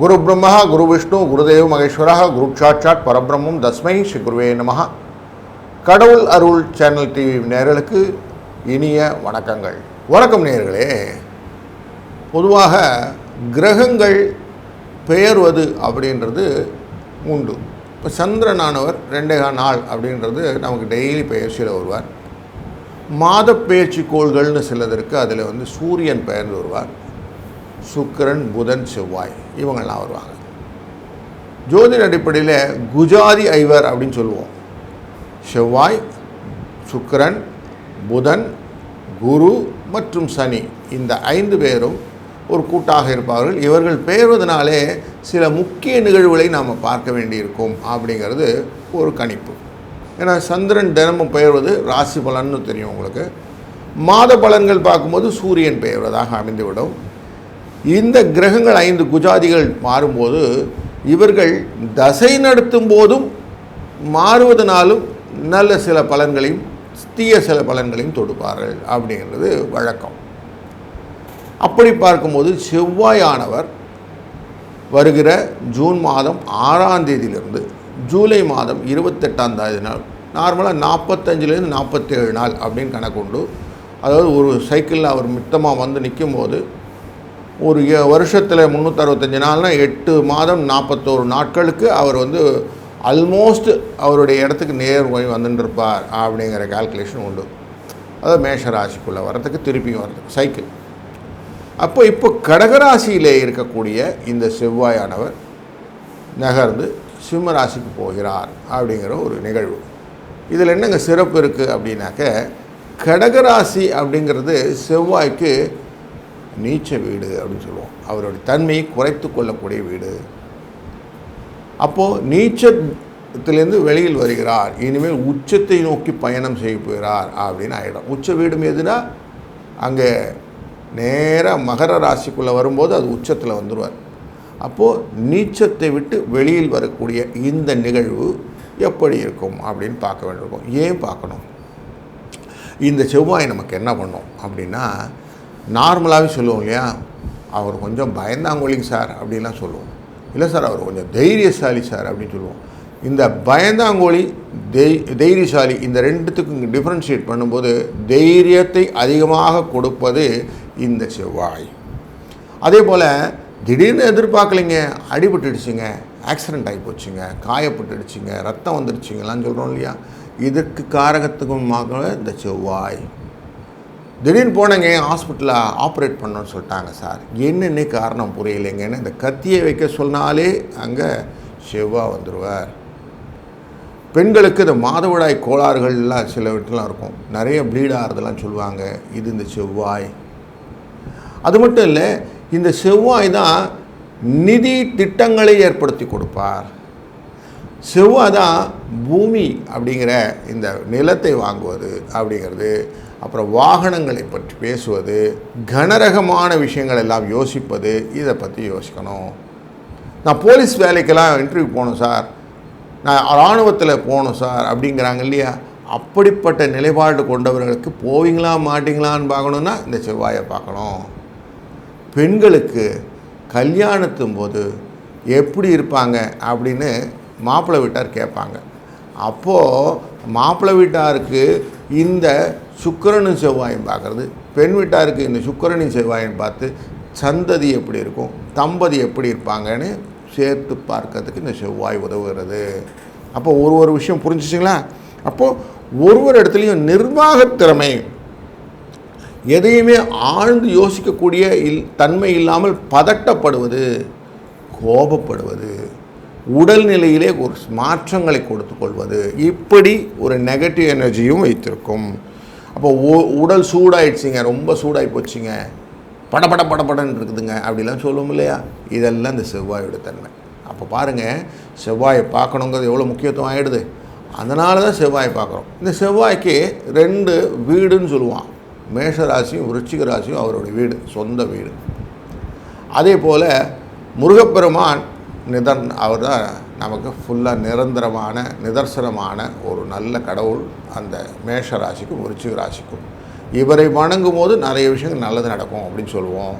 குரு பிரம்மா குரு விஷ்ணு குருதேவ் மகேஸ்வரா குரு சாட்சாட் பரபிரம்மம் தஸ்மை ஸ்ரீ குருவே கடவுள் அருள் சேனல் டிவி நேர்களுக்கு இனிய வணக்கங்கள். வணக்கம் நேர்களே. பொதுவாக கிரகங்கள் பெயர்வது அப்படின்றது உண்டு. இப்போ சந்திரனானவர் ரெண்டே நாள் அப்படின்றது நமக்கு டெய்லி பயிற்சியில் வருவார். மாத பேச்சு கோள்கள்னு சிலதற்கு அதில் வந்து சூரியன் பெயர்ந்து வருவார். சுக்கரன் புதன் செவ்வாய். இவங்கெல்லாம் வருவாங்க. ஜோதிட அடிப்படையில் குஜாதி ஐவர் அப்படின்னு சொல்லுவோம். செவ்வாய் சுக்கரன் புதன் குரு மற்றும் சனி. இந்த ஐந்து பேரும் ஒரு கூட்டாக இருப்பார்கள். இவர்கள் பெயர்வதனாலே சில முக்கிய நிகழ்வுகளை நாம் பார்க்க வேண்டியிருக்கும் அப்படிங்கிறது ஒரு கணிப்பு. ஏன்னா சந்திரன் தினமும் பெயர்வது ராசி பலன்னு தெரியும் உங்களுக்கு. மாத பலன்கள் பார்க்கும்போது சூரியன் பெயர்வதாக அமைந்துவிடும். இந்த கிரகங்கள் ஐந்து குஜாதிகள் மாறும்போது இவர்கள் தசை நடத்தும் போதும் மாறுவதனாலும் நல்ல சில பலன்களையும் தீய சில பலன்களையும் தொடுப்பார்கள் அப்படிங்கிறது வழக்கம். அப்படி பார்க்கும்போது செவ்வாயானவர் வருகிற ஜூன் மாதம் ஆறாம் தேதியிலிருந்து ஜூலை மாதம் இருபத்தெட்டாம் தேதி நாள் நார்மலாக நாற்பத்தஞ்சிலேருந்து நாற்பத்தேழு நாள் அப்படின்னு கணக்குண்டு அதாவது ஒரு சைக்கிளில் அவர் மித்தமாக வந்து நிற்கும் போது ஒரு வருஷத்தில் முந்நூற்றறுபத்தஞ்சு நாள்னா எட்டு மாதம் நாற்பத்தோரு நாட்களுக்கு அவர் வந்து அல்மோஸ்ட் அவருடைய இடத்துக்கு நேர் போய் வந்துட்டுருப்பார் அப்படிங்கிற கால்குலேஷன் உண்டு. அதாவது மேஷ ராசிக்குள்ளே வர்றதுக்கு திருப்பியும் வரதுக்கு சைக்கிள் அப்போ இப்போ கடகராசியிலே இருக்கக்கூடிய இந்த செவ்வாயானவர் நகர்ந்து சிம்மராசிக்கு போகிறார் அப்படிங்கிற ஒரு நிகழ்வு. இதில் என்னங்க சிறப்பு இருக்குது அப்படின்னாக்க கடகராசி அப்படிங்கிறது செவ்வாய்க்கு நீச்ச வீடு அப்படின்னு சொல்லுவோம். அவருடைய தன்மையை குறைத்து கொள்ளக்கூடிய வீடு. அப்போது நீச்சத்திலேருந்து வெளியில் வருகிறார். இனிமேல் உச்சத்தை நோக்கி பயணம் செய்ய போகிறார் அப்படின்னு ஆகிடும் உச்ச வீடும் எதுனா? அங்கே நேராக மகர ராசிக்குள்ளே வரும்போது அது உச்சத்தில் வந்துடுவார் அப்போது நீச்சத்தை விட்டு வெளியில் வரக்கூடிய இந்த நிகழ்வு எப்படி இருக்கும் அப்படின்னு பார்க்க வேண்டியிருக்கும். ஏன் பார்க்கணும்? இந்த செவ்வாய் நமக்கு என்ன பண்ணும் அப்படின்னா நார்மலாகவே சொல்லுவோம் இல்லையா? அவர் கொஞ்சம் பயந்தாங்கொழிங்க சார் அப்படின்லாம் சொல்லுவோம். இல்லை சார் அவர் கொஞ்சம் தைரியசாலி சார் அப்படின்னு சொல்லுவோம். இந்த பயந்தாங்கோழி தெய் தைரியசாலி இந்த ரெண்டுத்துக்கும் டிஃப்ரென்ஷியேட் பண்ணும்போது தைரியத்தை அதிகமாக கொடுப்பது இந்த செவ்வாய். அதே போல் திடீர்னு எதிர்பார்க்கலைங்க அடிபட்டுடுச்சுங்க ஆக்சிடெண்ட் ஆகி போச்சுங்க காயப்பட்டுடுச்சுங்க ரத்தம் வந்துடுச்சுங்கலாம் சொல்கிறோம் இல்லையா? இதற்கு காரகத்துக்குமாக இந்த செவ்வாய். திடீர்னு போனேங்க ஹாஸ்பிட்டலில் ஆப்ரேட் பண்ணோன்னு சொல்லிட்டாங்க சார். என்னென்ன காரணம் புரியலைங்கன்னு இந்த கத்தியை வைக்க சொன்னாலே அங்கே செவ்வாய் வந்துடுவார் பெண்களுக்கு இந்த மாதவிடாய் கோளாறுகள்லாம் சில வீட்டிலாம் இருக்கும். நிறைய ப்ளீட் ஆகிறதுலாம் சொல்லுவாங்க. இது இந்த செவ்வாய். அது மட்டும் இல்லை இந்த செவ்வாய் தான் நிதி திட்டங்களை ஏற்படுத்தி கொடுப்பார். செவ்வாய் தான் பூமி அப்படிங்கிற இந்த நிலத்தை வாங்குவது அப்படிங்கிறது அப்புறம் வாகனங்களை பற்றி பேசுவது கனரகமான விஷயங்கள் எல்லாம் யோசிப்பது இதை பற்றி யோசிக்கணும். நான் போலீஸ் வேலைக்கெல்லாம் இன்டர்வியூ போகணும் சார். நான் இராணுவத்தில் போகணும் சார் அப்படிங்கிறாங்க இல்லையா? அப்படிப்பட்ட நிலைப்பாடு கொண்டவர்களுக்கு போவீங்களா மாட்டிங்களான்னு பார்க்கணுன்னா இந்த செவ்வாயை பார்க்கணும். பெண்களுக்கு கல்யாணத்தும் போது எப்படி இருப்பாங்க அப்படின்னு மாப்பிள்ளை வீட்டார் கேட்பாங்க. அப்போது மாப்பிள்ளை வீட்டாருக்கு இந்த சுக்கரனும் செவ்வாயும் பார்க்குறது. பெண் வீட்டாருக்கு இந்த சுக்கரனும் செவ்வாயும் பார்த்து சந்ததி எப்படி இருக்கும் தம்பதி எப்படி இருப்பாங்கன்னு சேர்த்து பார்க்கறதுக்கு இந்த செவ்வாய் உதவுகிறது. அப்போ ஒரு ஒரு விஷயம் புரிஞ்சிச்சிங்களா? அப்போது ஒரு ஒரு இடத்துலையும் நிர்வாகத்திறமை எதையுமே ஆழ்ந்து யோசிக்கக்கூடிய இல் தன்மை இல்லாமல் பதட்டப்படுவது கோபப்படுவது உடல்நிலையிலே ஒரு மாற்றங்களை கொடுத்துக்கொள்வது. இப்படி ஒரு நெகட்டிவ் எனர்ஜியும் வைத்திருக்கும். அப்போ உடல் சூடாயிடுச்சுங்க ரொம்ப சூடாகி போச்சுங்க. படபட படபடன்னு இருக்குதுங்க. அப்படிலாம் சொல்லுவோம் இல்லையா? இதெல்லாம் இந்த செவ்வாயோட தன்மை. அப்போ பாருங்கள் செவ்வாயை பார்க்கணுங்கிறது எவ்வளோ முக்கியத்துவம் ஆகிடுது அதனால தான் செவ்வாயை பார்க்குறோம். இந்த செவ்வாய்க்கு ரெண்டு வீடுன்னு சொல்லுவான். மேஷ ராசியும் விருச்சிக ராசியும் அவருடைய வீடு சொந்த வீடு. அதே போல் முருகப்பெருமான் நிதர் அவர் தான் நமக்கு ஃபுல்லாக நிரந்தரமான நிதர்சனமான ஒரு நல்ல கடவுள். அந்த மேஷ ராசிக்கும் விருச்சிக ராசிக்கும் இவரை வணங்கும் போது நிறைய விஷயங்கள் நல்லது நடக்கும் அப்படின்னு சொல்லுவோம்.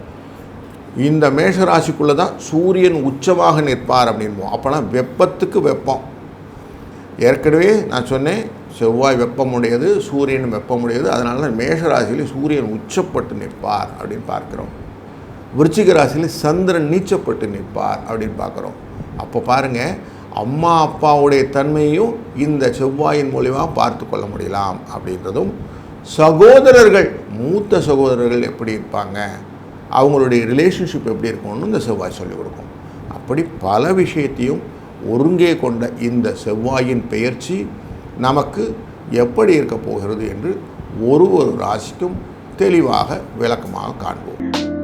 இந்த மேஷ ராசிக்குள்ளே தான் சூரியன் உச்சமாக நிற்பார் அப்படின்போம் அப்போனா வெப்பத்துக்கு வெப்பம். ஏற்கனவே நான் சொன்னேன் செவ்வாய் வெப்பமுடையது சூரியன் வெப்பமுடையது. அதனால தான் மேஷ ராசியில் சூரியன் உச்சப்பட்டு நிற்பார் அப்படின்னு பார்க்குறோம். விருச்சிக ராசியில் சந்திரன் நீச்சப்பட்டு நிற்பார் அப்படின்னு பார்க்குறோம். அப்போ பாருங்கள் அம்மா அப்பாவுடைய தன்மையும் இந்த செவ்வாயின் மூலிமா பார்த்து கொள்ள முடியலாம் அப்படின்றதும் சகோதரர்கள் மூத்த சகோதரர்கள் எப்படி இருப்பாங்க அவங்களுடைய ரிலேஷன்ஷிப் எப்படி இருக்கும்னு இந்த செவ்வாய் சொல்லிக் கொடுக்கும். அப்படி பல விஷயத்தையும் ஒருங்கே கொண்ட இந்த செவ்வாயின் பெயர்ச்சி நமக்கு எப்படி இருக்க போகிறது என்று ஒரு ஒரு ராசிக்கும் தெளிவாக விளக்கமாக காண்போம்.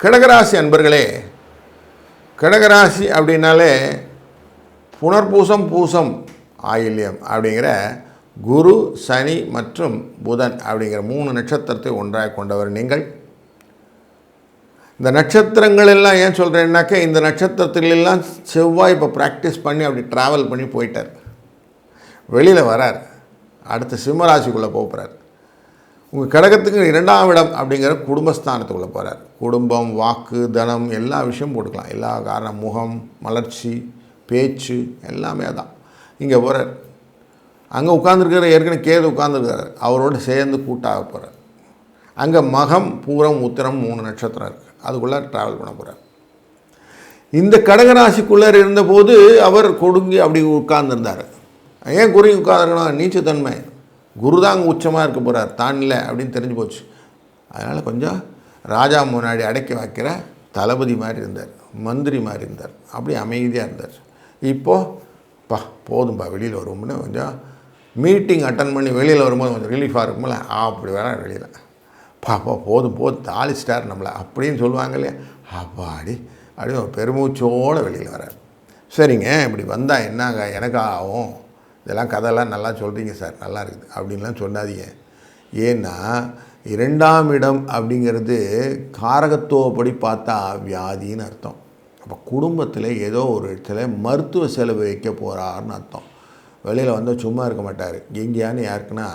கடகராசி அன்பர்களே கடகராசி அப்படின்னாலே புனர்பூசம் பூசம் ஆயில்யம் அப்படிங்கிற குரு சனி மற்றும் புதன் அப்படிங்கிற மூணு நட்சத்திரத்தை ஒன்றாக கொண்டவர் நீங்கள். இந்த நட்சத்திரங்கள் எல்லாம் ஏன் சொல்கிறேன்னாக்க இந்த நட்சத்திரத்திலெல்லாம் செவ்வாய் இப்போ ப்ராக்டிஸ் பண்ணி அப்படி ட்ராவல் பண்ணி போயிட்டார். வெளியில் வரார். அடுத்து சிம்மராசிக்குள்ளே போகிறார் உங்கள் கடகத்துக்கு இரண்டாம் இடம் அப்படிங்கிற குடும்பஸ்தானத்துக்குள்ளே போகிறார் குடும்பம் வாக்கு தனம் எல்லா விஷயம் போட்டுக்கலாம். எல்லா காரணம் முகம் மலர்ச்சி பேச்சு எல்லாமே அதான். இங்கே போகிறார் அங்கே உட்காந்துருக்கிற ஏற்கனவே கேது உட்காந்துருக்காரு அவரோட சேர்ந்து கூட்டாக போகிறார் அங்கே மகம் பூரம் உத்திரம் மூணு நட்சத்திரம் இருக்குது அதுக்குள்ளே ட்ராவல் பண்ண போகிறார் இந்த கடகராசிக்குள்ளே இருந்தபோது அவர் கொடுங்கி அப்படி உட்கார்ந்துருந்தார். ஏன் குரு உட்காந்துருக்கணும் நீச்சத்தன்மை. குரு தான் அங்கே உச்சமாக இருக்க போகிறார் தான் இல்லை அப்படின்னு தெரிஞ்சு போச்சு. அதனால் கொஞ்சம் ராஜா முன்னாடி அடக்கி வைக்கிற தளபதி மாதிரி இருந்தார் மந்திரி மாதிரி இருந்தார் அப்படி அமைதியாக இருந்தார். இப்போது பா போதும்பா வெளியில் வருவோம்னு கொஞ்சம் மீட்டிங் அட்டன் பண்ணி வெளியில் வரும்போது கொஞ்சம் ரிலீஃபாக இருக்கும்ல அப்படி வேற வெளியில். பாப்பா போதும் போதும் தாளிச்சிட்டார் நம்மளை அப்படின்னு சொல்லுவாங்க இல்லையா? அப்பாடி அப்படின்னு ஒரு பெருமூச்சோடு வெளியில் வரார் சரிங்க இப்படி வந்தால் என்னங்க எனக்கு ஆகும் இதெல்லாம் கதையெல்லாம் நல்லா சொல்கிறீங்க சார் நல்லா இருக்குது. அப்படின்லாம் சொன்னாதீங்க. ஏன்னா இரண்டாம் இடம் அப்படிங்கிறது காரகத்துவப்படி பார்த்தா வியாதின்னு அர்த்தம். அப்போ குடும்பத்தில் ஏதோ ஒரு இடத்துல மருத்துவ செலவு வைக்க போகிறாருன்னு அர்த்தம். வெளியில் வந்து சும்மா இருக்க மாட்டார். எங்கேயான்னு யாருக்குன்னா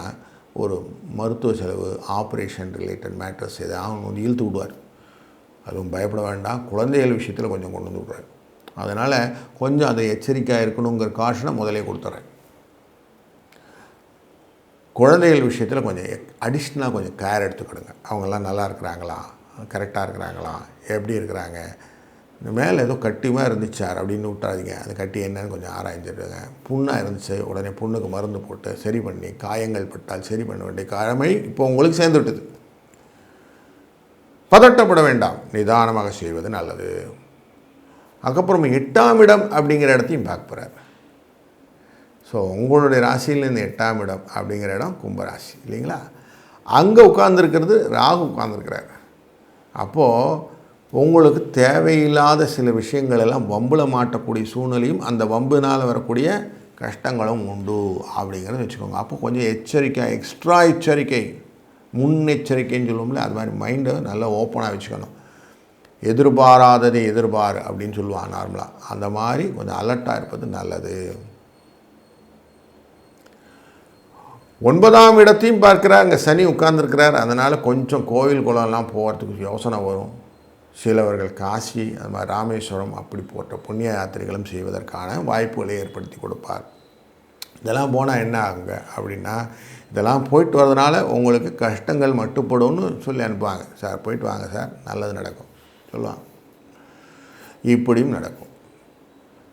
ஒரு மருத்துவ செலவு ஆப்ரேஷன் ரிலேட்டட் மேட்டர்ஸ் எதாவது வந்து இழுத்து விடுவார். அதுவும் பயப்பட வேண்டாம். குழந்தைகள் விஷயத்தில் கொஞ்சம் கொண்டு வந்து விட்றாரு. அதனால் கொஞ்சம் அதை எச்சரிக்கையாக இருக்கணுங்கிற காஷனை முதலே கொடுத்துட்றேன் குழந்தைகள் விஷயத்தில் கொஞ்சம் அடிஷ்னலாக கொஞ்சம் கேர் எடுத்துக்கிடுங்க அவங்கெல்லாம் நல்லா இருக்கிறாங்களா? கரெக்டாக இருக்கிறாங்களா? எப்படி இருக்கிறாங்க? இந்த மேலே ஏதோ கட்டியமாக இருந்துச்சார் அப்படின்னு விட்டுறாதீங்க அந்த கட்டி என்னன்னு கொஞ்சம் ஆராய்ஞ்சிடுங்க. புண்ணாக இருந்துச்சு உடனே புண்ணுக்கு மருந்து போட்டு சரி பண்ணி காயங்கள் பட்டால் சரி பண்ண வேண்டிய கடமை இப்போ உங்களுக்கு சேர்ந்து விட்டது. பதட்டப்பட வேண்டாம். நிதானமாக செய்வது நல்லது. அதுக்கப்புறம் எட்டாம் இடம் அப்படிங்கிற இடத்தையும் பார்க்க போகிறார் ஸோ உங்களுடைய ராசியிலேருந்து எட்டாம் இடம் அப்படிங்கிற இடம் கும்பராசி இல்லைங்களா? அங்கே உட்கார்ந்துருக்கிறது ராகு உட்கார்ந்துருக்கிறார். அப்போது உங்களுக்கு தேவையில்லாத சில விஷயங்கள் எல்லாம் வம்பில் மாட்டக்கூடிய சூழ்நிலையும் அந்த வம்புனால் வரக்கூடிய கஷ்டங்களும் உண்டு அப்படிங்கிறத வச்சுக்கோங்க. அப்போ கொஞ்சம் எச்சரிக்கை எக்ஸ்ட்ரா எச்சரிக்கை முன்னெச்சரிக்கைன்னு சொல்லுவோம்ல அது மாதிரி மைண்டை நல்லா ஓப்பனாக வச்சுக்கணும். எதிர்பாராததை எதிர்பார் அப்படின்னு சொல்லுவாங்க நார்மலாக அந்த மாதிரி கொஞ்சம் அலர்ட்டாக இருப்பது நல்லது. ஒன்பதாம் இடத்தையும் பார்க்கிறார் அங்கே சனி உட்கார்ந்துருக்கிறார். அதனால் கொஞ்சம் கோவில் குளம்லாம் போகிறதுக்கு யோசனை வரும். சிலவர்கள் காசி அது மாதிரி ராமேஸ்வரம் அப்படி போட்ட புண்ணிய யாத்திரைகளும் செய்வதற்கான வாய்ப்புகளை ஏற்படுத்தி கொடுப்பார். இதெல்லாம் போனால் என்ன ஆகுங்க அப்படின்னா இதெல்லாம் போயிட்டு வரதுனால உங்களுக்கு கஷ்டங்கள் மட்டுப்படும்னு சொல்லி அனுப்புவாங்க. சார் போயிட்டு வாங்க சார் நல்லது நடக்கும். சொல்லுவாங்க இப்படியும் நடக்கும்.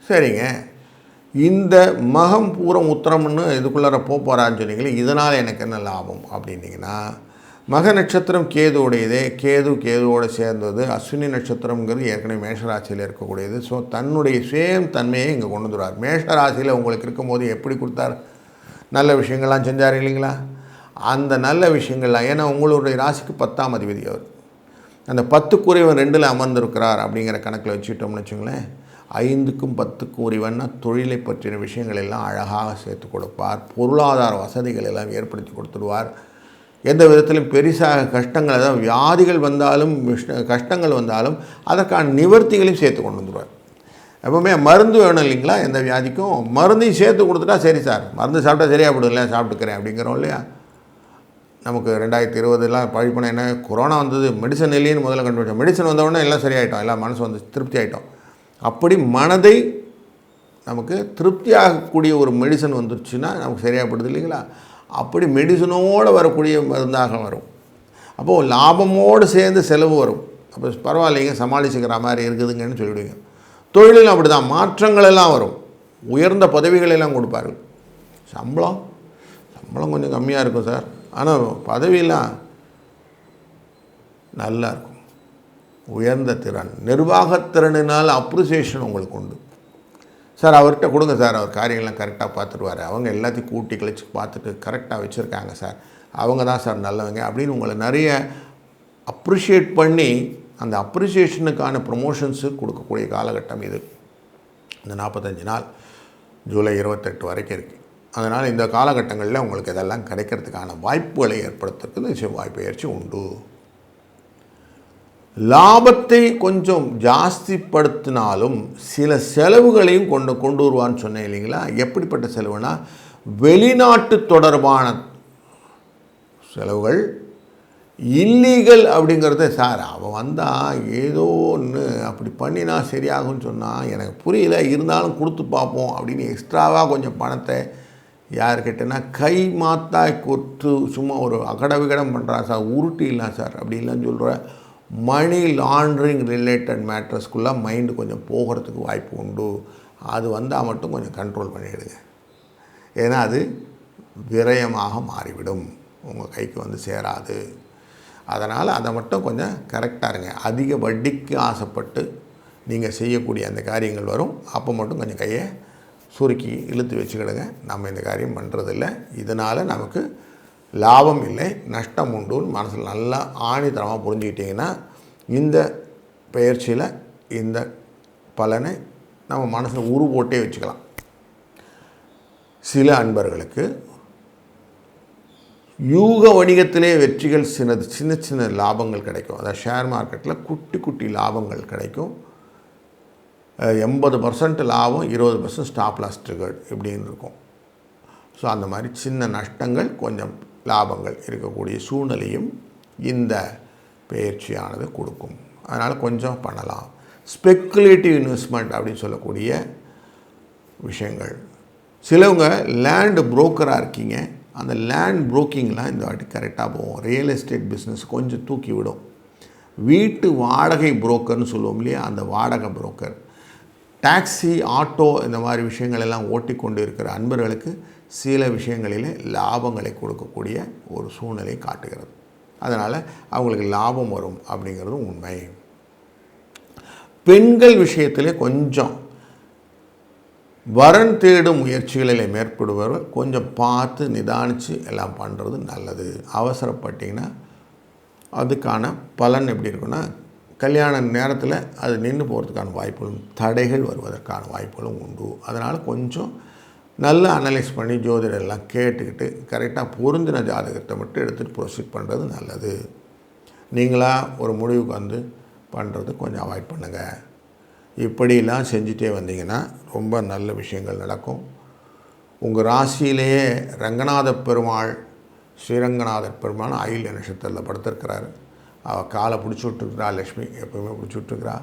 சரிங்க. இந்த மகம் பூரம் உத்தரம்னு இதுக்குள்ளார போக போகிறான்னு சொன்னீங்களே இதனால் எனக்கு என்ன லாபம் அப்படின்னீங்கன்னா மக நட்சத்திரம் கேதுவுடையதே கேது கேதுவோடு சேர்ந்தது அஸ்வினி நட்சத்திரம்ங்கிறது ஏற்கனவே மேஷராசியில் இருக்கக்கூடியது. ஸோ தன்னுடைய சேம் தன்மையை இங்கே கொண்டு வந்துடுவார் மேஷராசியில் உங்களுக்கு இருக்கும்போது எப்படி கொடுத்தார்? நல்ல விஷயங்கள்லாம் செஞ்சார் இல்லைங்களா? அந்த நல்ல விஷயங்கள்லாம் ஏன்னா உங்களுடைய ராசிக்கு பத்தாம் அதிபதி அவர். அந்த பத்து குறைவன் ரெண்டில் அமர்ந்திருக்கிறார் அப்படிங்கிற கணக்கில் வச்சுக்கிட்டோம்னு வச்சுங்களேன். ஐந்துக்கும் பத்துக்கும் உரிவன்னா தொழிலை பற்றின விஷயங்கள் எல்லாம் அழகாக சேர்த்து கொடுப்பார். பொருளாதார வசதிகள் எல்லாம் ஏற்படுத்தி கொடுத்துடுவார். எந்த விதத்திலும் பெரிசாக கஷ்டங்கள் அதாவது வியாதிகள் வந்தாலும் கஷ்டங்கள் வந்தாலும் அதற்கான நிவர்த்திகளையும் சேர்த்து கொண்டு வந்துடுவார். எப்பவுமே மருந்து வேணும் இல்லைங்களா? எந்த வியாதிக்கும்? மருந்தையும் சேர்த்து கொடுத்துட்டா சரி சார். மருந்து சாப்பிட்டா சரியாக போடுதில்ல சாப்பிட்டுக்கிறேன் அப்படிங்கிறோம் இல்லையா? நமக்கு ரெண்டாயிரத்தி இருபதுலாம் பழிப்பணம் என்ன? கொரோனா வந்தது. மெடிசன் இல்லைன்னு முதல்ல கண்டுபிடிச்சோம். மெடிசன் வந்தவுடனே எல்லாம் சரியாயிட்டோம். எல்லாம் மனசு வந்து திருப்தி ஆகிட்டோம் அப்படி மனதை நமக்கு திருப்தியாகக்கூடிய ஒரு மெடிசன் வந்துருச்சுன்னா நமக்கு சரியாகப்படுது இல்லைங்களா? அப்படி மெடிசனோடு வரக்கூடிய மருந்தாக வரும். அப்போது லாபமோடு சேர்ந்து செலவு வரும். அப்போ பரவாயில்லைங்க சமாளிச்சுக்கிற மாதிரி இருக்குதுங்கன்னு சொல்லிவிடுங்க தொழிலும் அப்படி தான் மாற்றங்கள் எல்லாம் வரும். உயர்ந்த பதவிகளெல்லாம் கொடுப்பார்கள். சம்பளம் சம்பளம் கொஞ்சம் கம்மியாக இருக்கும் சார். ஆனால் பதவியெல்லாம் நல்லா இருக்கும். உயர்ந்த திறன். நிர்வாகத்திறனினால் அப்ரிசியேஷன் உங்களுக்கு உண்டு. சார் அவர்கிட்ட கொடுங்க சார் அவர் காரியங்கள்லாம் கரெக்டாக பார்த்துருவாரு. அவங்க எல்லாத்தையும் கூட்டி கழிச்சு பார்த்துட்டு கரெக்டாக வச்சுருக்காங்க சார் அவங்க தான் சார் நல்லவங்க அப்படின்னு உங்களை நிறைய அப்ரிஷியேட் பண்ணி அந்த அப்ரிசியேஷனுக்கான ப்ரொமோஷன்ஸு கொடுக்கக்கூடிய காலகட்டம் இது. இந்த நாற்பத்தஞ்சு நாள் ஜூலை இருபத்தெட்டு வரைக்கும் இருக்குது அதனால் இந்த காலகட்டங்களில் உங்களுக்கு இதெல்லாம் கிடைக்கிறதுக்கான வாய்ப்புகளை ஏற்படுத்துறதுக்கு நிச்சயம் வாய்ப்பு பயிற்சி உண்டு. லாபத்தை கொஞ்சம் ஜாஸ்திப்படுத்தினாலும் சில செலவுகளையும் கொண்டு கொண்டு வருவான்னு சொன்னேன் இல்லைங்களா? எப்படிப்பட்ட செலவுனா வெளிநாட்டு தொடர்பான செலவுகள் இல்லீகல் அப்படிங்கிறத சார் அவன் வந்தால் ஏதோ ஒன்று அப்படி பண்ணினா சரியாகும்னு சொன்னால் எனக்கு புரியல இருந்தாலும் கொடுத்து பார்ப்போம் அப்படின்னு எக்ஸ்ட்ராவாக கொஞ்சம் பணத்தை யார்கிட்டனா கை மாத்தாய் கொத்து சும்மா ஒரு அகடவிகடம் பண்ணுறான் சார் உருட்டிடலாம் சார் அப்படின்லாம் சொல்கிற மணி லாண்ட்ரிங் ரிலேட்டட் மேட்டர்ஸ்க்குள்ளே மைண்டு கொஞ்சம் போகிறதுக்கு வாய்ப்பு உண்டு. அது வந்தால் மட்டும் கொஞ்சம் கண்ட்ரோல் பண்ணிவிடுங்க ஏன்னா அது விரயமாக மாறிவிடும். உங்கள் கைக்கு வந்து சேராது. அதனால் அதை மட்டும் கொஞ்சம் கரெக்டாக இருங்க. அதிக வட்டிக்கு ஆசைப்பட்டு நீங்கள் செய்யக்கூடிய அந்த காரியங்கள் வரும். அப்போ மட்டும் கொஞ்சம் கையை சுருக்கி இழுத்து வச்சுக்கிடுங்க. நம்ம இந்த காரியம் பண்ணுறதில்ல இதனால் நமக்கு லாபம் இல்லை நஷ்டம் உண்டுன்னு மனசில் நல்லா ஆணித்தரமாக புரிஞ்சுக்கிட்டிங்கன்னா இந்த பயிற்சியில் இந்த பலனை நம்ம மனசில் உரு போட்டே வச்சுக்கலாம். சில அன்பர்களுக்கு யூக வணிகத்திலே வெற்றிகள் சின்ன சின்ன சின்ன லாபங்கள் கிடைக்கும். அதாவது ஷேர் மார்க்கெட்டில் குட்டி குட்டி லாபங்கள் கிடைக்கும். எண்பது பர்சன்ட் லாபம் இருபது பர்சன்ட் ஸ்டாப் லாஸ் ட்ரிகர்ட் இப்படின்னு இருக்கும். ஸோ அந்த மாதிரி சின்ன நஷ்டங்கள் கொஞ்சம் லாபங்கள் இருக்கக்கூடிய சூழ்நிலையும் இந்த பயிற்சியானது கொடுக்கும். அதனால் கொஞ்சம் பண்ணலாம். ஸ்பெக்குலேட்டிவ் இன்வெஸ்ட்மெண்ட் அப்படின்னு சொல்லக்கூடிய விஷயங்கள். சிலவங்க லேண்டு புரோக்கராக இருக்கீங்க. அந்த லேண்ட் புரோக்கிங்லாம் இந்த வாட்டி கரெக்டாக போகும். ரியல் எஸ்டேட் பிஸ்னஸ் கொஞ்சம் தூக்கி விடும். வீட்டு வாடகை புரோக்கர்னு சொல்லுவோம் இல்லையா? அந்த வாடகை புரோக்கர் டாக்ஸி ஆட்டோ இந்த மாதிரி விஷயங்கள் எல்லாம் ஓட்டிக்கொண்டு இருக்கிற அன்பர்களுக்கு சில விஷயங்களிலே லாபங்களை கொடுக்கக்கூடிய ஒரு சூழ்நிலை காட்டுகிறது. அதனால் அவங்களுக்கு லாபம் வரும் அப்படிங்கிறதும் உண்மை. பெண்கள் விஷயத்திலே கொஞ்சம் வரன் தேடும் முயற்சிகளில் மேற்படுபவர் கொஞ்சம் பார்த்து நிதானித்து எல்லாம் பண்ணுறது நல்லது. அவசரப்பட்டிங்கன்னா அதுக்கான பலன் எப்படி இருக்குன்னா கல்யாண நேரத்தில் அது நின்று போகிறதுக்கான வாய்ப்புகளும் தடைகள் வருவதற்கான வாய்ப்புகளும் உண்டு. அதனால் கொஞ்சம் நல்லா அனலைஸ் பண்ணி ஜோதிடெல்லாம் கேட்டுக்கிட்டு கரெக்டாக பொருந்தின ஜாதகத்தை மட்டும் எடுத்துகிட்டு ப்ரொசீட் பண்ணுறது நல்லது. நீங்களாக ஒரு முடிவுக்கு வந்து பண்ணுறது கொஞ்சம் அவாய்ட் பண்ணுங்கள் இப்படிலாம் செஞ்சுட்டே வந்தீங்கன்னா ரொம்ப நல்ல விஷயங்கள் நடக்கும். உங்கள் ராசியிலேயே ரங்கநாத பெருமாள் ஸ்ரீரங்கநாதர் பெருமாள் ஆயில்ய நட்சத்திரத்தில் படுத்திருக்கிறாரு. அவள் காலை பிடிச்சி விட்டுருக்குறா லக்ஷ்மி எப்பவுமே பிடிச்சி விட்டுருக்குறா.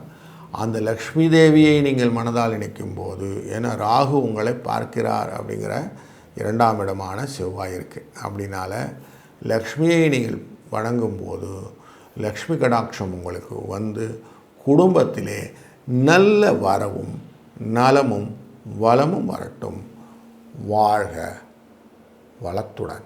அந்த லக்ஷ்மி தேவியை நீங்கள் மனதால் இணைக்கும் போது ஏன்னா ராகு உங்களை பார்க்கிறார் அப்படிங்கிற இரண்டாம் இடமான செவ்வாய் இருக்குது அப்படின்னால லக்ஷ்மியை நீங்கள் வணங்கும்போது லக்ஷ்மி கடாட்சம் உங்களுக்கு வந்து குடும்பத்திலே நல்ல வரவும் நலமும் வளமும் வரட்டும். வாழ்க வளத்துடன்.